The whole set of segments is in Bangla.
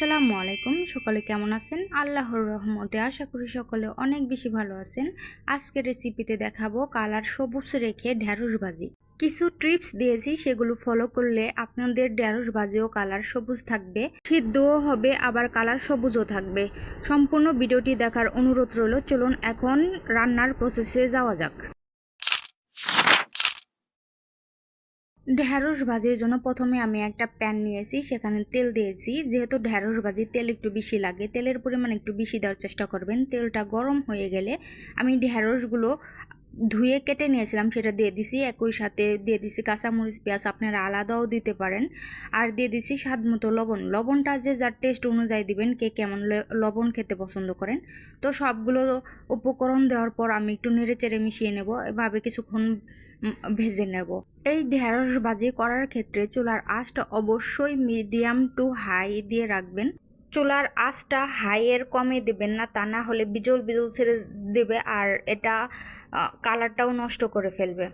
আসসালামু আলাইকুম। সকলে কেমন আছেন? আল্লাহর রহমতে আশা করি সকলে অনেক বেশি ভালো আছেন। আজকের রেসিপিতে দেখাবো কালার সবুজ রেখে ঢ্যাঁড়স ভাজি। কিছু ট্রিপস দিয়েছি, সেগুলো ফলো করলে আপনাদের ঢ্যাঁড়স ভাজিও কালার সবুজ থাকবে, সিদ্ধও হবে, আবার কালার সবুজও থাকবে। সম্পূর্ণ ভিডিওটি দেখার অনুরোধ রইল, চলুন এখন রান্নার প্রসেসে যাওয়া যাক। ঢ্যাঁড়স ভাজির জন্য প্রথমে আমি একটা প্যান নিয়েছি, সেখানে তেল দিয়েছি। যেহেতু ঢ্যাঁড়স ভাজি তেল একটু বেশি লাগে, তেলের পরিমাণ একটু বেশি দেওয়ার চেষ্টা করবেন। তেলটা গরম হয়ে গেলে আমি ঢ্যাঁড়সগুলো ধুয়ে কেটে নিয়েছিলাম, সেটা দিয়ে দিছি, একই সাথে দিয়ে দিছি কাঁচামরিচ, পেঁয়াজ, আপনারা আলাদাও দিতে পারেন। আর দিয়ে দিছি স্বাদ মতো লবণ। লবণটা যে যার টেস্ট অনুযায়ী দিবেন, কে কেমন লবণ খেতে পছন্দ করেন। তো সবগুলো উপকরণ দেওয়ার পর আমি একটু নেড়ে চেড়ে মিশিয়ে নেব, এভাবে কিছুক্ষণ ভেজে নেব। এই ঢেঁড়স বাজি করার ক্ষেত্রে চুলার আঁচটা অবশ্যই মিডিয়াম টু হাই দিয়ে রাখবেন। চুলার আঁচটা হাইয়ের কমে দেবেন না, তা না হলে বিজল বিজল ছেড়ে দেবে আর এটা কালারটাও নষ্ট করে ফেলবে।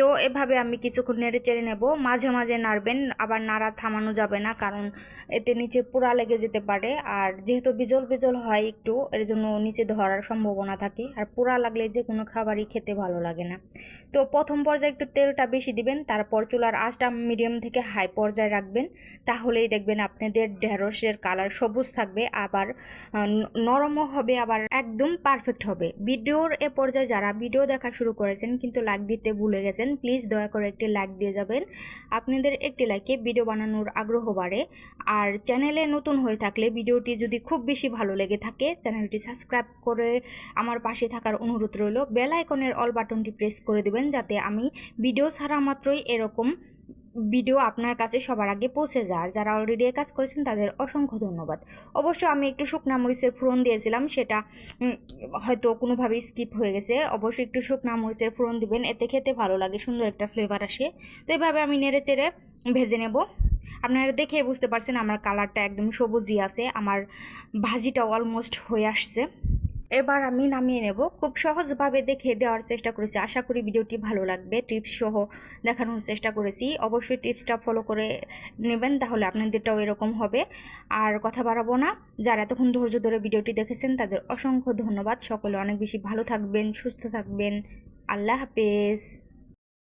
তো এভাবে আমি কিছুক্ষণ নেড়ে চেড়ে নেব। মাঝে মাঝে নাড়বেন, আবার নাড়া থামানো যাবে না, কারণ এতে নিচে পোড়া লেগে যেতে পারে। আর যেহেতু বিজল বিজল হয় একটু, এর জন্য নিচে ধরার সম্ভাবনা থাকে। আর পোড়া লাগলে যে কোনো খাবারই খেতে ভালো লাগে না। তো প্রথম পর্যায়ে একটু তেলটা বেশি দিবেন, তারপর চুলার আঁচটা মিডিয়াম থেকে হাই পর্যায়ে রাখবেন। তাহলেই দেখবেন আপনাদের ঢেঁড়সের কালার সবুজ থাকবে, আবার নরমও হবে, আবার একদম পারফেক্ট হবে। ভিডিওর এ পর্যায়ে যারা ভিডিও দেখা শুরু করেছেন, কিন্তু লাইক দিতে ভুলে গেছেন প্লিজ দয়া করে একটি লাইক দিয়ে যাবেন। আপনাদের একটি লাইকে ভিডিও বানানোর আগ্রহ বাড়ে। আর চ্যানেলে নতুন হয়ে থাকলে ভিডিওটি যদি খুব বেশি ভালো লেগে থাকে চ্যানেলটি সাবস্ক্রাইব করে আমার পাশে থাকার অনুরোধ রইল। বেল আইকনের অল বাটনটি প্রেস করে দেবেন, যাতে আমি ভিডিও ছাড়া মাত্রই এরকম ভিডিও আপনার কাছে সবার আগে পৌঁছে যায়। যারা অলরেডি কাজ করেছেন, তাদের অসংখ্য ধন্যবাদ। অবশ্য আমি একটু শুকনা মরিচের ফোড়ন দিয়েছিলাম, সেটা হয়তো কোনোভাবেই স্কিপ হয়ে গেছে। অবশ্যই একটু শুকনা মরিচের ফোড়ন দিবেন, এতে খেতে ভালো লাগে, সুন্দর একটা ফ্লেভার আসে। তো এভাবে আমি নেড়ে চেড়ে ভেজে নেব। আপনারা দেখে বুঝতে পারছেন আমার কালারটা একদম সবুজই আছে, আমার ভাজিটা অলমোস্ট হয়ে আসছে। এবার আমি নামিয়ে নেব। খুব সহজভাবে দেখে দেওয়ার চেষ্টা করেছি। আশা করি ভিডিওটি ভালো লাগবে। টিপস সহ দেখানোর চেষ্টা করেছি। অবশ্যই টিপসটা ফলো করে নেবেন, তাহলে আপনাদেরটাও এরকম হবে। আর কথা বাড়াবো না। যারা এতক্ষণ ধৈর্য ধরে ভিডিওটি দেখেছেন, তাদের অসংখ্য ধন্যবাদ। সকলে অনেক বেশি ভালো থাকবেন, সুস্থ থাকবেন। আল্লাহ হাফেজ।